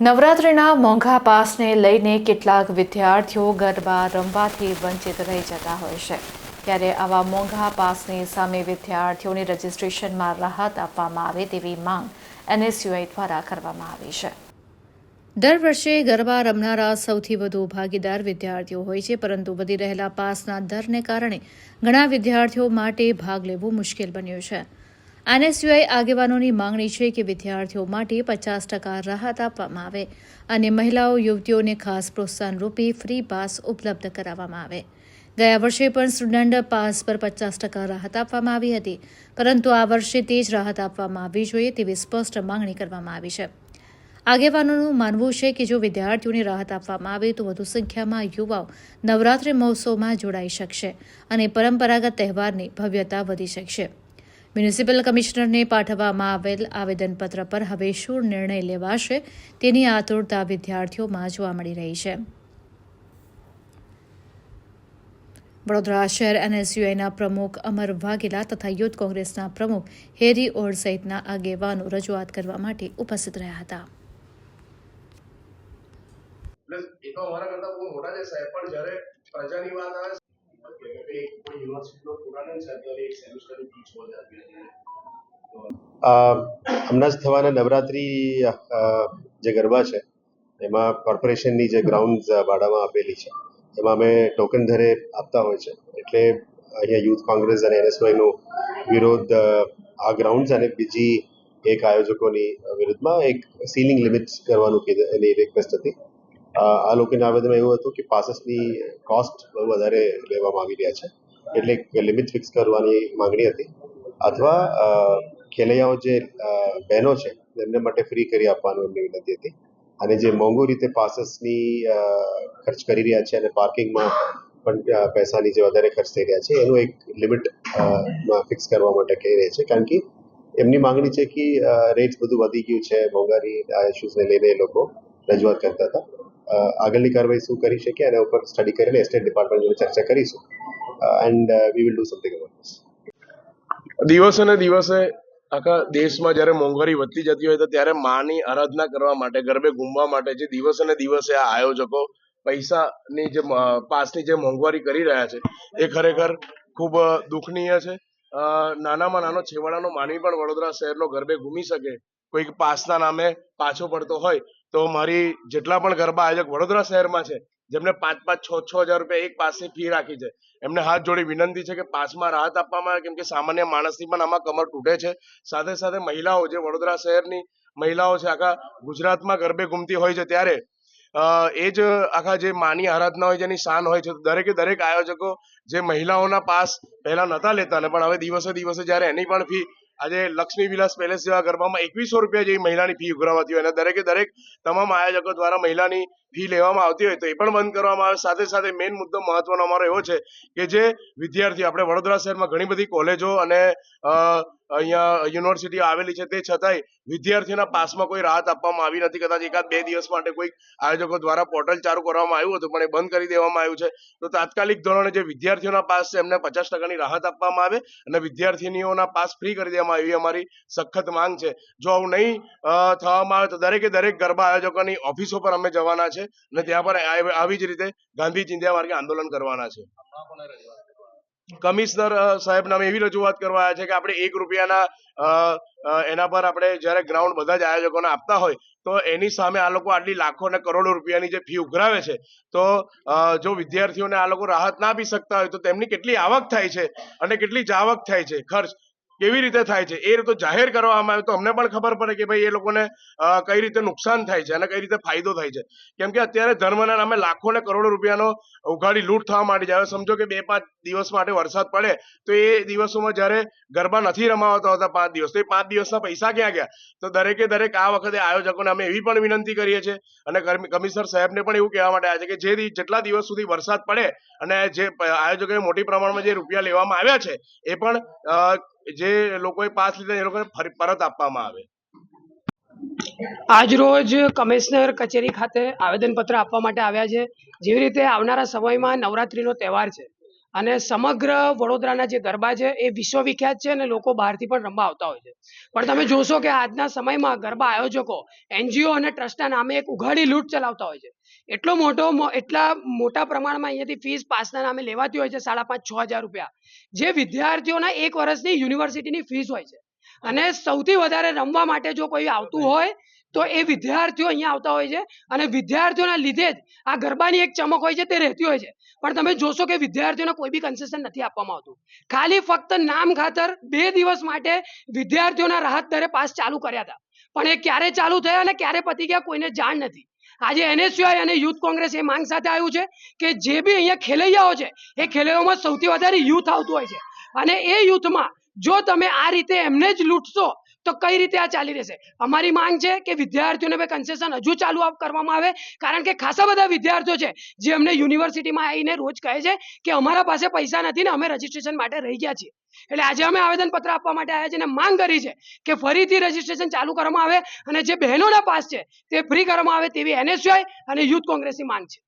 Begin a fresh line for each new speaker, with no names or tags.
નવરાત્રિના મોંઘા પાસને લઈને કેટલાક વિદ્યાર્થીઓ ગરબા રમવાથી વંચિત રહી જતા હોય છે. ત્યારે આવા મોંઘા પાસની સામે વિદ્યાર્થીઓને રજિસ્ટ્રેશનમાં રાહત આપવામાં આવે તેવી માંગ એનએસયુઆઈ દ્વારા કરવામાં આવી છે. દર વર્ષે ગરબા રમનારા સૌથી વધુ ભાગીદાર વિદ્યાર્થીઓ હોય છે, પરંતુ વધી રહેલા પાસના દરને કારણે ઘણા વિદ્યાર્થીઓ માટે ભાગ લેવું મુશ્કેલ બન્યું છે. એનએસયુઆઈ આગેવાનોની માંગણી છે કે વિદ્યાર્થીઓ માટે પચાસ ટકા રાહત આપવામાં આવે અને મહિલાઓ, યુવતીઓને ખાસ પ્રોત્સાહન રૂપે ફ્રી પાસ ઉપલબ્ધ કરાવવામાં આવે. ગયા વર્ષે પણ સ્ટુડન્ટ પાસ પર પચાસ ટકા રાહત આપવામાં આવી હતી, પરંતુ આ વર્ષે તે જ રાહત આપવામાં આવવી જોઈએ તેવી સ્પષ્ટ માંગણી કરવામાં આવી છે. આગેવાનોનું માનવું છે કે જો વિદ્યાર્થીઓને રાહત આપવામાં આવે તો વધુ સંખ્યામાં યુવાઓ નવરાત્રિ મહોત્સવમાં જોડાઈ શકશે અને પરંપરાગત તહેવારની ભવ્યતા વધી શકશે. મ્યુનિસિપલ કમિશનરને પાઠવવામાં આવેલ આવેદનપત્ર પર હવે શું નિર્ણય લેવાશે તેની આતુરતા વિદ્યાર્થીઓમાં જોવા મળી રહી છે. વડોદરા શહેર એનએસયુઆઈના પ્રમુખ અમર વાઘેલા તથા યુથ કોંગ્રેસના પ્રમુખ હેરી ઓર સહિતના આગેવાનો રજૂઆત કરવા માટે ઉપસ્થિત રહ્યા હતા.
એ તો અમારા કરતા બહુ મોટા છે સાહેબ, પણ જ્યારે પ્રજાની વાત આવે
હમણાં જ થવાના નવરાત્રી જે ગરબા છે, એમાં કોર્પોરેશનની જે ગ્રાઉન્ડ ભાડામાં આપેલી છે, એમાં અમે ટોકન ધરે આપતા હોય છે. એટલે અહીંયા યુથ કોંગ્રેસ અને એનએસવાયનો વિરોધ આ ગ્રાઉન્ડ્સ અને બીજી એક આયોજકોની વિરુદ્ધમાં એક સીલિંગ લિમિટ કરવાનું કીધું, એની રિક્વેસ્ટ હતી. આ લોકોના આવેદનમાં એવું હતું કે પાસીસની કોસ્ટ બહુ વધારે લેવામાં આવી રહ્યા છે. એટલે લિમિટ ફિક્સ કરવાની માંગણી હતી. અથવા ખેલૈયાઓ જે બહેનો છે, એમને માટે ફ્રી કરી આપવાનું એમની વિનંતી હતી. અને જે મોંઘુ રીતે પાસીસની ખર્ચ કરી રહ્યા છે અને પાર્કિંગમાં પણ પૈસાની જે વધારે ખર્ચ થઈ રહ્યા છે, એનું એક લિમિટ ફિક્સ કરવા માટે કહી રહ્યા છે. કારણ કે એમની માંગણી છે કે રેટ બધું વધી ગયું છે, મોંઘારી, આ ઇસ્યુઝને લઈને એ લોકો રજૂઆત કરતા હતા. આગળની કાર્યવાહી શું કરી શકીએ એના ઉપર સ્ટડી કરીને એસ્ટેટ ડિપાર્ટમેન્ટ જોડે ચર્ચા કરીશું. And we will do something about this
દિવસે ને દિવસે આખા દેશમાં જ્યારે મોંઘવારી વધતી જતી હોય તો ત્યારે માની આરાધના કરવા માટે, ગરબે ઘૂમવા માટે જે દિવસે ને દિવસે આ આયોજકો પૈસાની જે પાસની જે મોંઘવારી કરી રહ્યા છે, એ ખરેખર ખૂબ દુઃખનીય છે. નાનામાં નાનો છેવાડાનો માનવી પણ વડોદરા શહેરનો ગરબે ઘૂમી શકે, કોઈક પાસના નામે પાછો પડતો હોય તો મારી જેટલા પણ ગરબા આયોજક વડોદરા શહેરમાં છે, જેમને પાંચ પાંચ છ છ હજાર રૂપિયા એક પાસની ફી રાખી છે, એમને હાથ જોડી વિનંતી છે કે પાસમાં રાહત આપવામાં આવે, કેમ કે સામાન્ય માણસની પણ આમાં કમર તૂટે છે. સાથે સાથે મહિલાઓ જે વડોદરા શહેરની મહિલાઓ છે, આખા ગુજરાતમાં ગરબે ઘૂમતી હોય છે, ત્યારે એ જ આખા જે માની આરાધના હોય જેની શાન હોય છે દરેકે દરેક આયોજકો જે મહિલાઓના પાસ પહેલા નતા લેતા ને પણ હવે દિવસે દિવસે જ્યારે એની પણ ફી આજે લક્ષ્મી વિલાસ પેલેસ જેવા ગરબામાં એકવીસો રૂપિયા જેવી મહિલાની ફી ઉઘરાવાતી હોય અને દરેકે દરેક તમામ આયોજકો દ્વારા મહિલાની ફી લેવામાં આવતી હોય તો એ પણ બંધ કરવામાં આવે. સાથે સાથે મેઇન મુદ્દો મહત્વનો અમારો એવો છે કે જે વિદ્યાર્થીઓ, આપણે વડોદરા શહેરમાં ઘણી બધી કોલેજો અને અહીંયા યુનિવર્સિટી આવેલી છે. તે છતાંય વિદ્યાર્થીઓના પાસમાં કોઈ રાહત આપવામાં આવી નથી. કદાચ એકાદ બે દિવસ માટે કોઈ આયોજકો દ્વારા પોર્ટલ ચાલુ કરવામાં આવ્યું હતું, પણ એ બંધ કરી દેવામાં આવ્યું છે. તો તાત્કાલિક ધોરણે જે વિદ્યાર્થીઓના પાસ છે, એમને પચાસ ટકાની રાહત આપવામાં આવે અને વિદ્યાર્થીનીઓના પાસ ફ્રી કરી દેવામાં આવી અમારી સખત માંગ છે. જો આવું નહીં થવામાં આવે તો દરેકે દરેક ગરબા આયોજકોની ઓફિસો પર અમે જવાના છે અને ત્યાં પર આવી જ રીતે ગાંધી ચિંધ્યા માર્ગે આંદોલન કરવાના છે. કમિશનર સાહેબ નામે એવી રજૂઆત કરવા આવ્યા છે કે આપણે એક રૂપિયાના એના પર આપણે જ્યારે ગ્રાઉન્ડ બધા જ આયોજકોને આપતા હોય, તો એની સામે આ લોકો આટલી લાખો અને કરોડો રૂપિયાની જે ફી ઉઘરાવે છે, તો જો વિદ્યાર્થીઓને આ લોકો રાહત ના આપી શકતા હોય, તો તેમની કેટલી આવક થાય છે અને કેટલી જાવક થાય છે, ખર્ચ. કેવી રીતે થાય છે? એ તો જાહેર કરવામાં આવે તો અમને પણ ખબર પડે કે ભાઈ એ લોકોને કઈ રીતે નુકસાન થાય છે અને કઈ રીતે ફાયદો થાય છે. કેમ કે અત્યારે ધર્મના નામે લાખો ને કરોડો રૂપિયાનો ઉઘાડી લૂંટ થવા માંડી હવે સમજો કે બે પાંચ દિવસ માટે વરસાદ પડે તો એ દિવસોમાં જ્યારે ગરબા નથી રમાવતા હોતા પાંચ દિવસ, તો એ પાંચ દિવસના પૈસા ક્યાં ગયા? તો દરેકે દરેક આ વખતે આયોજકોને અમે એવી પણ વિનંતી કરીએ છીએ અને કમિશનર સાહેબને પણ એવું કહેવા માટે આવ્યા છે કે જે જેટલા દિવસ સુધી વરસાદ પડે અને જે આયોજકોએ મોટી પ્રમાણમાં જે રૂપિયા લેવામાં આવ્યા છે, એ પણ જે લોકોએ પાસ લીધા એ લોકોને ફરી પરત આપવામાં આવે.
આજરોજ કમિશનર કચેરી ખાતે આવેદનપત્ર આપવા માટે આવ્યા છે. જેવી રીતે આવનારા સમયમાં નવરાત્રીનો તહેવાર છે. અને સમગ્ર વડોદરાના જે ગરબા છે એ વિશ્વવિખ્યાત છે અને લોકો બહારથી પણ રમવા આવતા હોય છે. પણ તમે જોશો કે આજના સમયમાં ગરબા આયોજકો એનજીઓ અને ટ્રસ્ટના નામે એક ઉઘાડી લૂંટ ચલાવતા હોય છે. એટલો મોટો એટલા મોટા પ્રમાણમાં અહીંયાથી ફીસ પાસના નામે લેવાતી હોય છે સાડા પાંચ છ હજાર રૂપિયા. જે વિદ્યાર્થીઓના એક વર્ષની યુનિવર્સિટીની ફીસ હોય છે. અને સૌથી વધારે રમવા માટે જો કોઈ આવતું હોય તો એ વિદ્યાર્થીઓ અહીંયા આવતા હોય છે અને વિદ્યાર્થીઓના લીધે જ આ ગરબાની એક ચમક હોય છે તે રહેતી હોય છે. પણ તમે જોશો કે વિદ્યાર્થીઓને કોઈ બી કન્સેશન નથી આપવામાં આવતું. ખાલી ફક્ત નામ ખાતર બે દિવસ માટે વિદ્યાર્થીઓના રાહત દરે પાસ ચાલુ કર્યા હતા. પણ એ ક્યારે ચાલુ થયા અને ક્યારે પતી ગયા કોઈને જાણ નથી. આજે એનએસયુઆઈ અને યુથ કોંગ્રેસ એ માંગ સાથે આવ્યું છે કે જે બી અહીંયા ખેલૈયાઓ છે, એ ખેલૈયાઓમાં સૌથી વધારે યુથ આવતું હોય છે. અને એ યુથમાં જો તમે આ રીતે એમને જ લૂંટશો તો કઈ રીતે આ ચાલી રહેશે? અમારી માંગ છે કે વિદ્યાર્થીઓને બે કન્સેશન હજુ ચાલુ કરવામાં આવે, કારણ કે ખાસા બધા વિદ્યાર્થીઓ છે, જે અમને યુનિવર્સિટીમાં આવીને રોજ કહે છે કે અમારા પાસે પૈસા નથી ને અમે રજીસ્ટ્રેશન માટે રહી ગયા છીએ. એટલે આજે અમે આવેદન પત્ર આપવા માટે આવ્યા છે અને માંગ કરી છે કે ફરીથી રજીસ્ટ્રેશન ચાલુ કરવામાં આવે અને જે બહેનોના પાસ છે તે ફ્રી કરવામાં આવે તેવી એનએસયુઆઈ અને યુથ કોંગ્રેસની માંગ છે.